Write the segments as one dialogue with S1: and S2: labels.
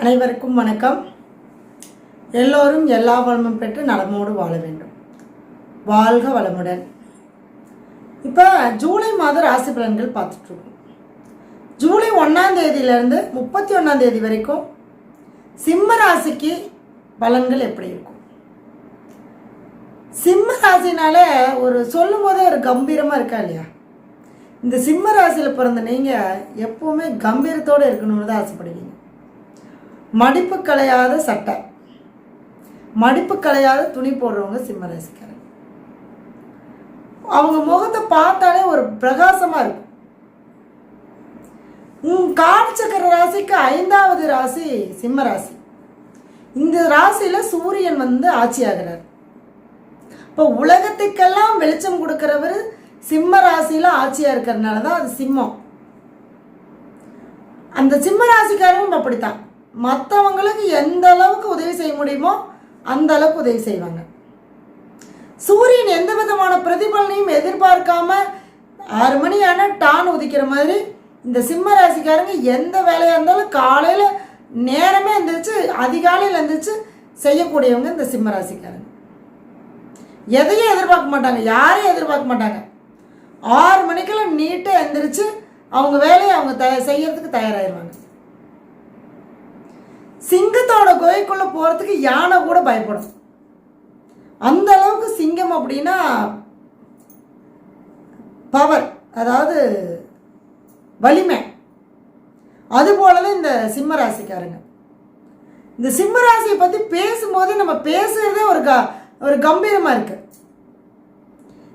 S1: அனைவருக்கும் வணக்கம். எல்லோரும் எல்லா வளமும் பெற்று நலமோடு வாழ வேண்டும். வாழ்க வளமுடன். இப்போ ஜூலை மாத ராசி பலன்கள் பார்த்துட்ருக்கோம். ஜூலை ஒன்றாம் தேதியிலேருந்து முப்பத்தி ஒன்றாம் தேதி வரைக்கும் சிம்ம ராசிக்கு பலன்கள் எப்படி இருக்கும்? சிம்ம ராசினால ஒரு சொல்லும் போதே ஒரு கம்பீரமாக இருக்கா இல்லையா? இந்த சிம்ம ராசியில் பிறந்த நீங்கள் எப்போவுமே கம்பீரத்தோடு இருக்கணும்னு தான் ஆசைப்படுவீங்க. மடிப்பு கலையாத சட்டை. மடிப்பு கலையாத துணி போடுறவங்க சிம்மராசிக்காரங்க அவங்க முகத்தை பார்த்தாலே ஒரு பிரகாசமாக இருக்கும். உன் காலச்சக்கர ராசிக்கு ஐந்தாவது ராசி சிம்ம ராசி. இந்த ராசியில் சூரியன் வந்து ஆட்சியாகிறார். இப்போ உலகத்துக்கெல்லாம் வெளிச்சம் கொடுக்குறவர் சிம்ம ராசியில் ஆட்சியாக இருக்கிறதுனால தான் அது சிம்மம். அந்த சிம்ம ராசிக்காரரும் அப்படித்தான். மற்றவங்களுக்கு எந்த அளவுக்கு உதவி செய்ய முடியுமோ அந்த அளவுக்கு உதவி செய்வாங்க. சூரியன் எந்த விதமான பிரதிபலனையும் எதிர்பார்க்காம ஆறு மணி ஆனால் டான் உதிக்கிற மாதிரி இந்த சிம்ம ராசிக்காரங்க எந்த வேலையாக இருந்தாலும் காலையில் நேரமே எழுந்திரிச்சு அதிகாலையில் எழுந்திரிச்சு செய்யக்கூடியவங்க இந்த சிம்ம ராசிக்காரங்க. எதையும் எதிர்பார்க்க மாட்டாங்க யாரையும் எதிர்பார்க்க மாட்டாங்க. ஆறு மணிக்கெல்லாம் நீட்டாக எழுந்திரிச்சு அவங்க வேலையை அவங்க த செய்யறதுக்கு தயாராகிடுவாங்க சிங்கத்தோட குகைக்குள்ளே போகிறதுக்கு யானை கூட பயப்படும். அந்த அளவுக்கு சிங்கம் அப்படின்னா பவர் அதாவது வலிமை. அதுபோல தான் இந்த சிம்ம ராசிக்காரங்க இந்த சிம்ம ராசியை பற்றி பேசும்போது நம்ம பேசுகிறதே ஒரு க ஒரு கம்பீரமாக இருக்கு.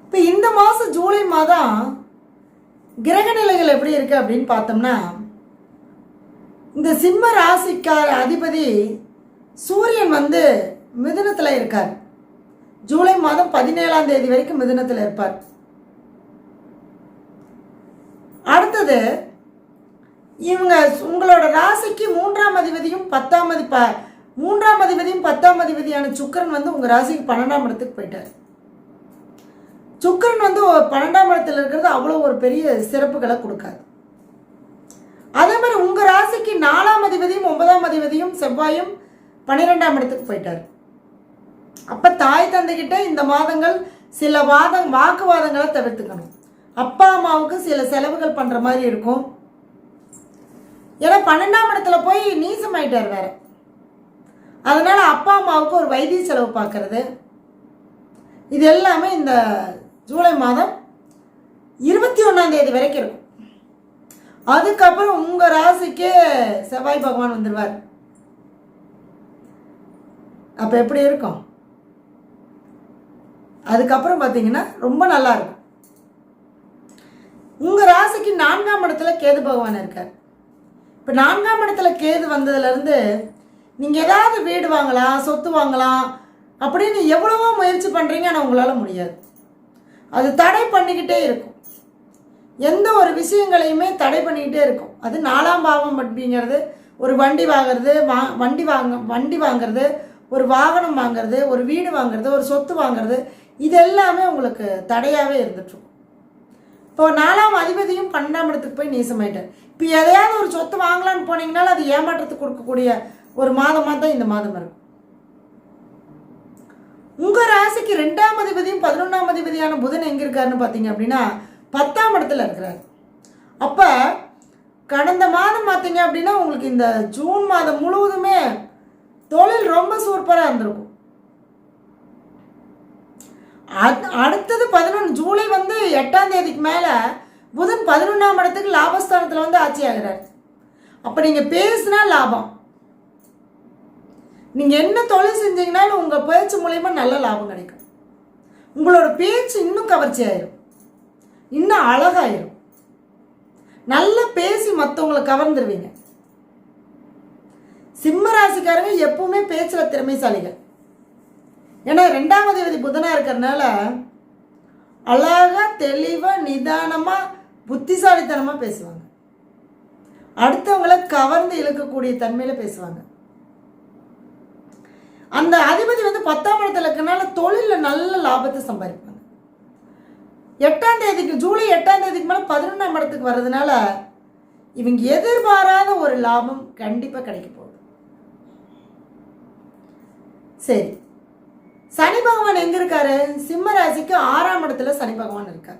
S1: இப்போ இந்த மாதம் ஜூலை மாதம் கிரக நிலைகள் எப்படி இருக்குது அப்படின்னு பார்த்தோம்னா இந்த சிம்ம ராசிக்கார அதிபதி சூரியன் வந்து மிதுனத்தில் இருக்கார். ஜூலை மாதம் பதினேழாம் தேதி வரைக்கும் மிதுனத்தில் இருப்பார். அடுத்தது இவங்க உங்களோட ராசிக்கு மூன்றாம் அதிபதியும் பத்தாம் அதிப மூன்றாம் அதிபதியும் பத்தாம் அதிபதியான சுக்கரன் வந்து உங்கள் ராசிக்கு பன்னெண்டாம் இடத்துக்கு போயிட்டார். சுக்கரன் வந்து பன்னெண்டாம் இடத்துல இருக்கிறது அவ்வளோ ஒரு பெரிய சிறப்புகளை கொடுக்காது. அதே மாதிரி உங்கள் ராசிக்கு நாலாம் அதிபதியும் ஒன்பதாம் அதிபதியும் செவ்வாயும் பன்னிரெண்டாம் இடத்துக்கு போயிட்டார். அப்போ தாய் தந்தைகிட்ட இந்த மாதங்கள் சில வாதம் வாக்குவாதங்களை தவிர்த்துக்கணும். அப்பா அம்மாவுக்கு சில செலவுகள் பண்ணுற மாதிரி இருக்கும். ஏன்னா பன்னெண்டாம் இடத்துல போய் நீசமாயிட்டார் வேற. அதனால் அப்பா அம்மாவுக்கு ஒரு வைத்திய செலவு பார்க்கறது இது எல்லாமே இந்த ஜூலை மாதம் இருபத்தி ஒன்றாம் தேதி வரைக்கும் இருக்கும். அதுக்கப்புறம் உங்கள் ராசிக்கே செவ்வாய் பகவான் வந்துடுவார் அப்போ எப்படி இருக்கும்? அதுக்கப்புறம் பார்த்தீங்கன்னா ரொம்ப நல்லா இருக்கும். உங்கள் ராசிக்கு நான்காம் இடத்துல கேது பகவான் இருக்கார். இப்போ நான்காம் இடத்துல கேது வந்ததுலேருந்து நீங்கள் ஏதாவது வீடு வாங்கலாம் சொத்து வாங்கலாம் அப்படின்னு எவ்வளவோ முயற்சி பண்ணுறீங்க ஆனால் உங்களால் முடியாது. அது தடை பண்ணிக்கிட்டே இருக்கும். எந்த ஒரு விஷயங்களையுமே தடை பண்ணிக்கிட்டே இருக்கும். அது நாலாம் பாவம் அப்படிங்கிறது ஒரு வண்டி வாங்கிறது வா வண்டி வாங்க வண்டி வாங்குறது ஒரு வாகனம் வாங்குறது ஒரு வீடு வாங்குறது ஒரு சொத்து வாங்குறது இது எல்லாமே உங்களுக்கு தடையாகவே இருந்துட்டுருக்கும் இப்போ நாலாம் அதிபதியும் பன்னெண்டாம் இடத்துக்கு போய் நீசமாயிட்டார். இப்போ எதையாவது ஒரு சொத்து வாங்கலான்னு போனீங்கனாலும் அது ஏமாற்றத்துக்கு கொடுக்கக்கூடிய ஒரு மாதமாக தான் இந்த மாதம் இருக்கும் உங்கள் ராசிக்கு ரெண்டாம் அதிபதியும் பதினொன்றாம் அதிபதியான புதன் எங்கே இருக்காருன்னு பார்த்தீங்க அப்படின்னா பத்தாம் இடத்துல இருக்கிறார். அப்போ கடந்த மாதம் பார்த்தீங்க அப்படின்னா உங்களுக்கு இந்த ஜூன் மாதம் முழுவதுமே தொழில் ரொம்ப சூப்பராக இருந்திருக்கும். அடுத்தது பதினொன்று ஜூலை வந்து எட்டாம் தேதிக்கு மேலே புதன் பதினொன்றாம் இடத்துக்கு லாபஸ்தானத்தில் வந்து ஆட்சி ஆகிறார் அப்போ நீங்கள் பேசுனா லாபம். நீங்கள் என்ன தொழில் செஞ்சீங்கனாலும் உங்கள் பேச்சு மூலயமா நல்ல லாபம் கிடைக்கும். உங்களோட பேச்சு இன்னும் கவர்ச்சி ஆயிரும் இன்னும் அழகாயிரும். நல்லா பேசி மற்றவங்களை கவர்ந்துருவீங்க. சிம்ம ராசிக்காரங்க எப்பவுமே பேச்சில் திறமைசாலிகள். ஏன்னா ரெண்டாம் அதிபதி புதனாக இருக்கிறதுனால அழகாக தெளிவாக நிதானமாக புத்திசாலித்தனமாக பேசுவாங்க. அடுத்தவங்கள கவர்ந்து இழுக்கக்கூடிய தன்மையில் பேசுவாங்க. அந்த அதிபதி வந்து பத்தாம் இடத்துல இருக்கனால தொழிலில் நல்ல லாபத்தை சம்பாதிப்பாங்க. எட்டாம் தேதிக்கு ஜூலை எட்டாம் தேதிக்கு மேலே பதினொன்றாம் இடத்துக்கு வர்றதுனால இவங்க எதிர்பாராத ஒரு லாபம் கண்டிப்பாக கிடைக்க போகுது. சரி. சனி பகவான் எங்க இருக்காரு? சிம்ம ராசிக்கு ஆறாம் இடத்துல சனி பகவான் இருக்கார்.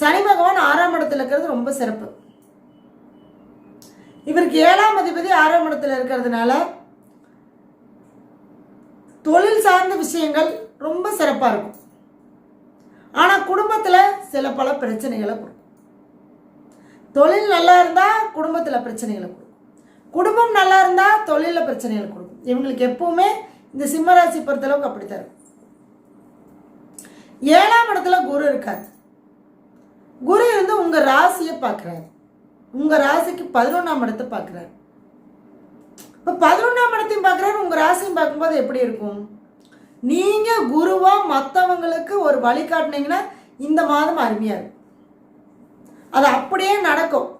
S1: சனி பகவான் ஆறாம் இடத்துல இருக்கிறது ரொம்ப சிறப்பு. இவருக்கு ஏழாம் அதிபதி ஆறாம் இடத்துல இருக்கிறதுனால தொழில் சார்ந்த விஷயங்கள் ரொம்ப சிறப்பாக இருக்கும். ஆனால் குடும்பத்தில் சில பல பிரச்சனைகளை கொடுக்கும். தொழில் நல்லா இருந்தால் குடும்பத்தில் பிரச்சனைகளை கொடுக்கும். குடும்பம் நல்லா இருந்தால் தொழிலில் பிரச்சனைகளை கொடுக்கும். இவங்களுக்கு எப்பவுமே இந்த சிம்மராசி பொறுத்தளவுக்கு அப்படித்தான் இருக்கும். ஏழாம் இடத்துல குரு இருக்கார். குரு இருந்து உங்கள் ராசியை பார்க்குறாரு. உங்கள் ராசிக்கு பதினொன்றாம் இடத்தை பார்க்குறாரு. இப்போ பதினொன்றாம் இடத்தையும் பார்க்குறாரு உங்கள் ராசியும் பார்க்கும்போது எப்படி இருக்கும்? நீங்கள் குருவாக மற்றவங்களுக்கு ஒரு வழி காட்டினீங்கன்னா இந்த மாதம் அருமையாக இருக்கும். அது அப்படியே நடக்கும்.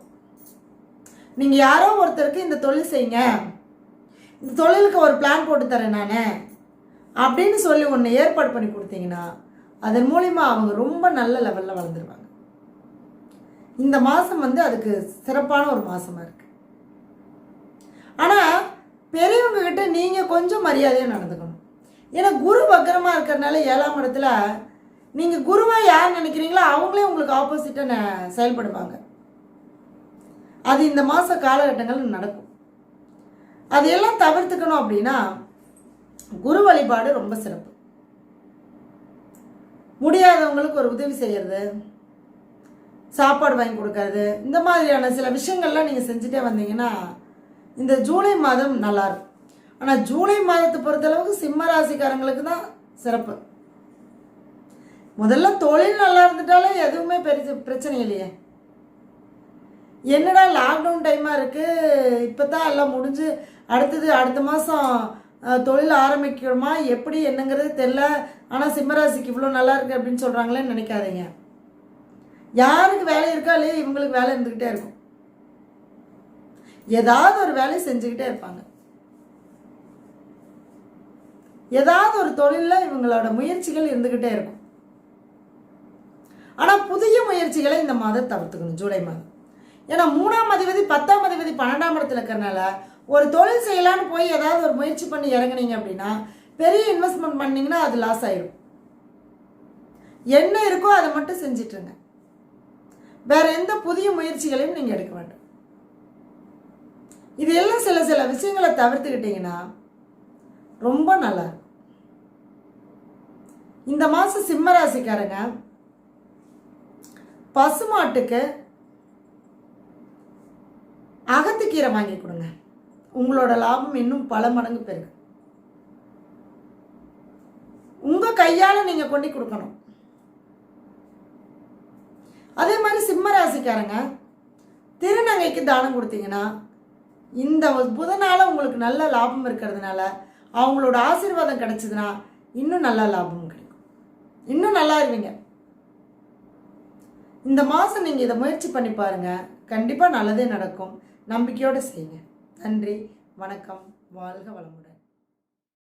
S1: நீங்கள் யாரோ ஒருத்தருக்கு இந்த தொழில் செய்யுங்க. இந்த தொழிலுக்கு ஒரு பிளான் போட்டு தரேன் நான் அப்படின்னு சொல்லி ஒன்று ஏற்பாடு பண்ணி கொடுத்தீங்கன்னா அதன் மூலிமா அவங்க ரொம்ப நல்ல லெவலில் வளர்ந்துருவாங்க. இந்த மாதம் வந்து அதுக்கு சிறப்பான ஒரு மாதமாக இருக்குது ஆனால் பெரியவங்கக்கிட்ட நீங்கள் கொஞ்சம் மரியாதையாக நடந்துக்கணும். ஏன்னா குரு வக்கரமாக இருக்கிறதுனால ஏழாம் இடத்துல நீங்கள் குருவாக யார் நினைக்கிறீங்களோ அவங்களே உங்களுக்கு ஆப்போசிட்டாக செயல்படுவாங்க. அது இந்த மாத காலகட்டங்கள் நடக்கும். அதையெல்லாம் தவிர்த்துக்கணும் அப்படின்னா குரு வழிபாடு ரொம்ப சிறப்பு. முடியாதவங்களுக்கு ஒரு உதவி செய்கிறது சாப்பாடு வாங்கி கொடுக்கறது இந்த மாதிரியான சில விஷயங்கள்லாம் நீங்கள் செஞ்சுட்டே வந்தீங்கன்னா இந்த ஜூலை மாதம் நல்லாயிருக்கும் ஆனால் ஜூலை மாதத்தை பொறுத்தளவுக்கு சிம்ம ராசிக்காரங்களுக்கு தான் சிறப்பு. முதல்ல தொழில் நல்லா இருந்துட்டாலே எதுவுமே பெரிய பிரச்சனை இல்லையே. என்னடா லாக்டவுன் டைமாக இருக்குது இப்போ தான் எல்லாம் முடிஞ்சு அடுத்தது அடுத்த மாதம் தொழில் ஆரம்பிக்கிறோமா? எப்படி என்னங்கிறது தெரில ஆனால் சிம்மராசிக்கு இவ்வளோ நல்லா இருக்குது அப்படின்னு சொல்கிறாங்களேன்னு நினைக்காதீங்க. யாருக்கு வேலை இருக்கா இல்லையா இவங்களுக்கு வேலை இருந்துக்கிட்டே இருக்கும். ஏதாவது ஒரு வேலையை செஞ்சுக்கிட்டே இருப்பாங்க. ஏதாவது ஒரு தொழிலில் இவங்களோட முயற்சிகள் இருந்துக்கிட்டே இருக்கும். ஆனால் புதிய முயற்சிகளை இந்த மாதம் தவிர்த்துக்கணும் ஜூலை மாதம். ஏன்னா மூணாம் அதிபதி பத்தாம் அதிபதி பன்னெண்டாம் இடத்துல இருக்கிறனால ஒரு தொழில் செய்யலான்னு போய் ஏதாவது ஒரு முயற்சி பண்ணி இறங்குனீங்க அப்படின்னா பெரிய இன்வெஸ்ட்மெண்ட் பண்ணீங்கன்னா அது லாஸ் ஆயிடும் என்ன இருக்கோ அதை மட்டும் செஞ்சிட்ருங்க. வேற எந்த புதிய முயற்சிகளையும் நீங்கள் எடுக்க வேண்டும். இது எல்லாம் சில சில விஷயங்களை தவிர்த்துக்கிட்டீங்கன்னா ரொம்ப நல்லா இந்த மாதம் சிம்ம ராசிக்காரங்க பசுமாட்டுக்கு அகத்துக்கீரை வாங்கி கொடுங்க. உங்களோட லாபம் இன்னும் பல மடங்கு பெருகும். உங்கள் கையால் நீங்கள் கொண்டு கொடுக்கணும். அதே மாதிரி சிம்ம ராசிக்காரங்க திருநங்கைக்கு தானம் கொடுத்தீங்கன்னா இந்த புதனால உங்களுக்கு நல்ல லாபம் இருக்கிறதுனால அவங்களோட ஆசீர்வாதம் கிடச்சிதுன்னா இன்னும் நல்ல லாபம் கிடைக்கும். இன்னும் நல்லா இருவீங்க. இந்த மாதம் நீங்கள் இதை முயற்சி பண்ணி பாருங்கள் கண்டிப்பாக நல்லதே நடக்கும். நம்பிக்கையோடு செய்யுங்க. நன்றி வணக்கம் வாழ்க வளமுடன்.